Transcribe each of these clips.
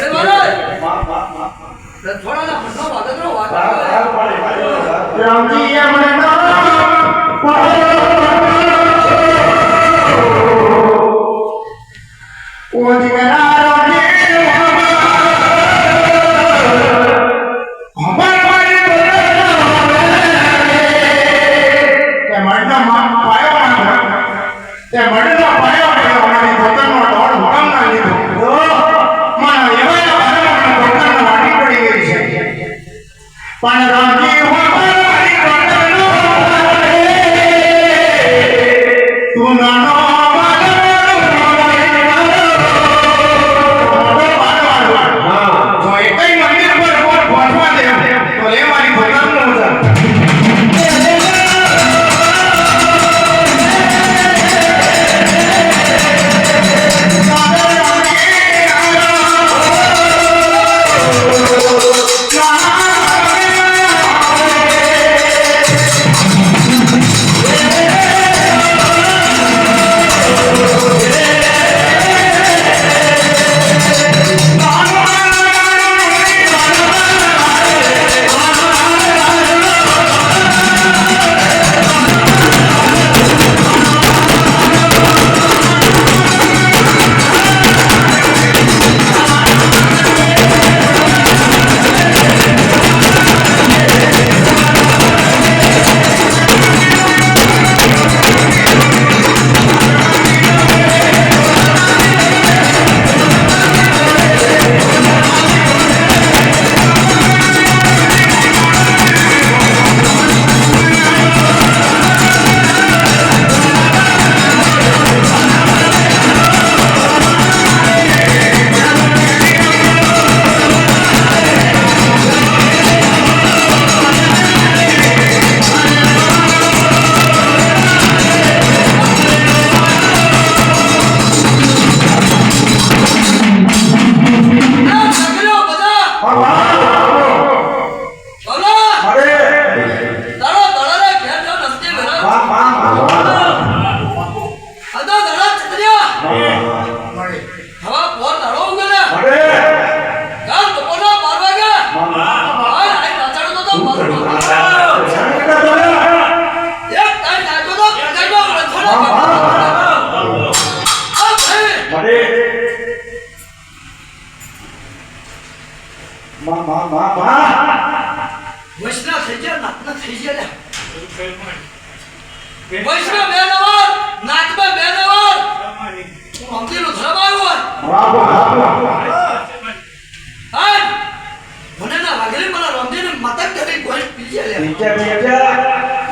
એ મહારાજ પણ રાજી માં માં માં માં. વૈષ્ણવ થઈ ગયા નાતના થઈ ગયા. વૈષ્ણવ બેનવર નાતમાં બે નવાર હું અમદીનો ધર્મ આવ્યો હોય. મને ના વાગેલી મને રમજીને મતક કરી કોઈ પીજે લે.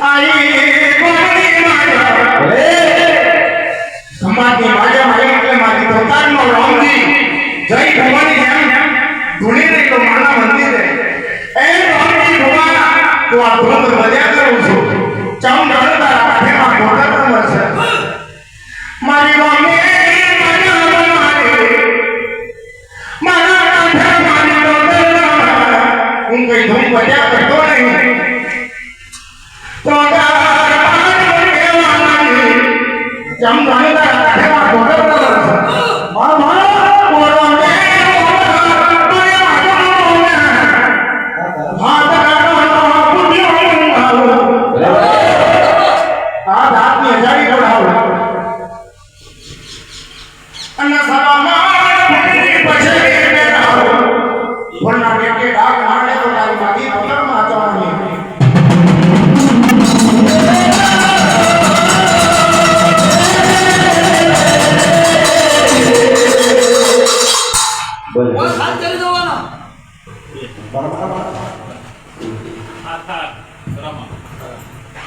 આઈ તો આ ધોધ મજા કરું છું. મારી રામે મારા મારે. મારા કાંઠે મારી મમ્મી હું કઈ ધૂમ મજા કરતો નહીં. તો કાઠેમાં ગોળા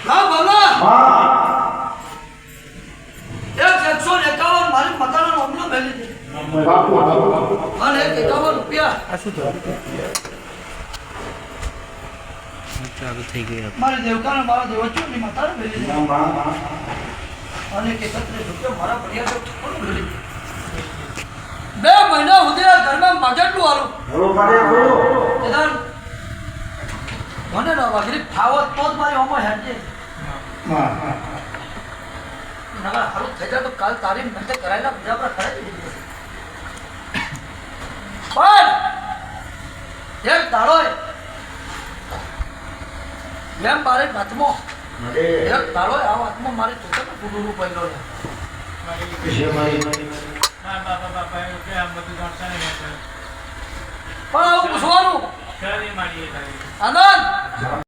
હા બોલો એક એકસો ને એકાવન મારી માતાનો મામલો મેલી દે બાપુ અને એક એકાવન રૂપિયા ચાલુ થઈ ગયું મારી દેવકાને મારા દેવચુની માતાને મેલી દે માં માં અને રૂપિયા મારા તો મેલી બે મહિના સુધી આ ઘરમાં મગજનું નું એદાન મને ના વાગરી ફાવત તો જ મારી અમર હેડજે નગર હારું થઈ જાય તો કાલ તારી મહેનત કરાયેલા બીજા પર કરાવી પણ એક દાડો એમ મારે હાથમાં એક દાડો આ વાતમાં મારી ચોખા ને જાણતા નહીં પણ આવું પૂછવાનું આનંદ